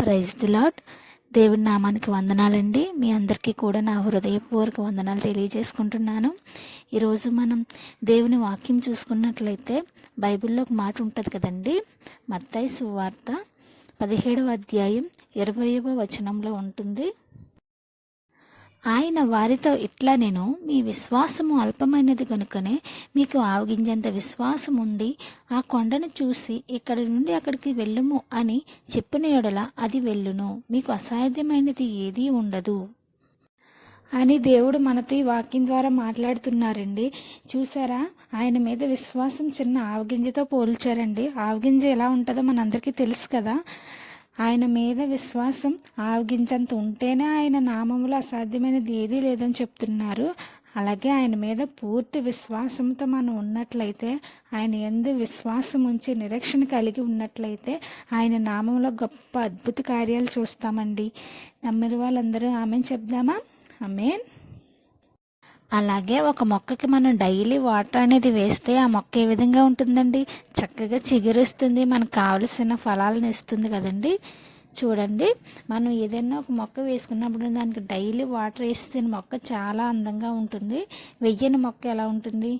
Praise the lord దేవుడి నామానికి వందనాలండి. మీ అందరికీ కూడా నా హృదయపూర్వక వందనాలు తెలియజేసుకుంటున్నాను. ఈరోజు మనం దేవుని వాక్యం చూసుకున్నట్లయితే బైబిల్లో ఒక మాట ఉంటుంది కదండి. మత్తాయి సువార్త పదిహేడవ అధ్యాయం ఇరవయవ వచనంలో ఉంటుంది. ఆయన వారితో ఇట్లా నేను మీ విశ్వాసము అల్పమైనది కనుకనే మీకు ఆవగించేంత విశ్వాసం ఉండి ఆ కొండను చూసి ఇక్కడి నుండి అక్కడికి వెళ్ళుము అని చెప్పిన ఎడల అది వెళ్ళును. మీకు అసాధ్యమైనది ఏదీ ఉండదు అని దేవుడు మనతో ఈ వాక్యం ద్వారా మాట్లాడుతున్నారండి. చూసారా? ఆయన మీద విశ్వాసం చిన్న ఆవగింజతో పోల్చారండి. ఆవగింజ ఎలా ఉంటుందో మనందరికీ తెలుసు కదా. ఆయన మీద విశ్వాసం ఆవగించంత ఉంటేనే ఆయన నామంలో అసాధ్యమైనది ఏదీ లేదని చెప్తున్నారు. అలాగే ఆయన మీద పూర్తి విశ్వాసంతో మనం ఉన్నట్లయితే ఆయన ఎందు విశ్వాసం ఉంచి నిరీక్షణ కలిగి ఉన్నట్లయితే ఆయన నామంలో గొప్ప అద్భుత కార్యాలు చూస్తామండి. నమ్మిన వాళ్ళందరూ ఆమె చెప్దామా? ఆమెన్. అలాగే ఒక మొక్కకి మనం డైలీ వాటర్ అనేది వేస్తే ఆ మొక్క ఏ విధంగా ఉంటుందండి? చక్కగా చిగురిస్తుంది మనకు కావలసిన ఫలాలను ఇస్తుంది కదండి? చూడండి మనం ఏదైనా ఒక మొక్క వేసుకున్నప్పుడు దానికి డైలీ వాటర్ వేస్తే మొక్క చాలా అందంగా ఉంటుంది. వెయ్యని మొక్క ఎలా ఉంటుంది?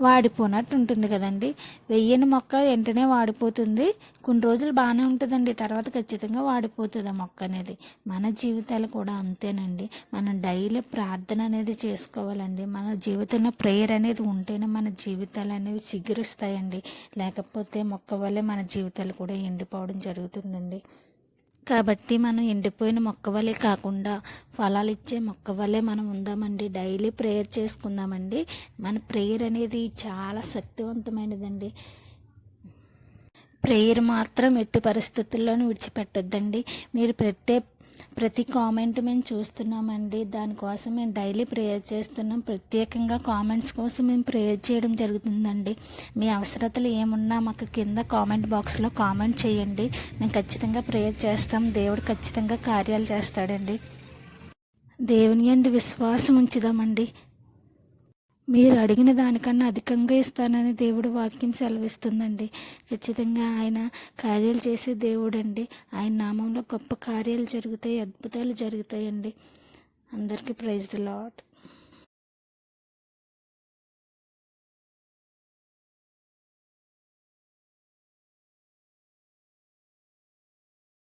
వాడిపోనట్టు ఉంటుంది కదండి. వెయ్యని మొక్క వెంటనే వాడిపోతుంది. కొన్ని రోజులు బాగానే ఉంటుందండి. తర్వాత ఖచ్చితంగా వాడిపోతుంది ఆ మొక్క అనేది. మన జీవితాలు కూడా అంతేనండి. మనం డైలీ ప్రార్థన అనేది చేసుకోవాలండి. మన జీవితంలో ప్రేయర్ అనేది ఉంటేనే మన జీవితాలు అనేవి చిగురుస్తాయండి. లేకపోతే మొక్క వల్లే మన జీవితాలు కూడా ఎండిపోవడం జరుగుతుందండి. కాబట్టి మనం ఎండిపోయిన మొక్క వలె కాకుండా ఫలాలు ఇచ్చే మొక్క వలె మనం ఉందామండి. డైలీ ప్రేయర్ చేసుకుందామండి. మన ప్రేయర్ అనేది చాలా శక్తివంతమైనదండి. ప్రేయర్ మాత్రం ఎట్టి పరిస్థితుల్లోనూ విడిచిపెట్టొద్దండి. మీరు పెట్టే ప్రతి కామెంట్ మేము చూస్తున్నామండి. దానికోసం మేము డైలీ ప్రేయర్ చేస్తున్నాం. ప్రత్యేకంగా కామెంట్స్ కోసం మేము ప్రేయర్ చేయడం జరుగుతుందండి. మీ అవసరతలు ఏమున్నా మాకు కింద కామెంట్ బాక్స్లో కామెంట్ చేయండి. మేము ఖచ్చితంగా ప్రేయర్ చేస్తాం. దేవుడు ఖచ్చితంగా కార్యాలు చేస్తాడండి. దేవుని ఎందు విశ్వాసం ఉంచుదామండి. మీరు అడిగిన దానికన్నా అధికంగా ఇస్తానని దేవుడు వాక్యం సెలవిస్తుందండి. ఖచ్చితంగా ఆయన కార్యాలు చేసే దేవుడండి. ఆయన నామంలో గొప్ప కార్యాలు జరుగుతాయి అద్భుతాలు జరుగుతాయండి. అందరికీ ప్రైజ్ ది లాట్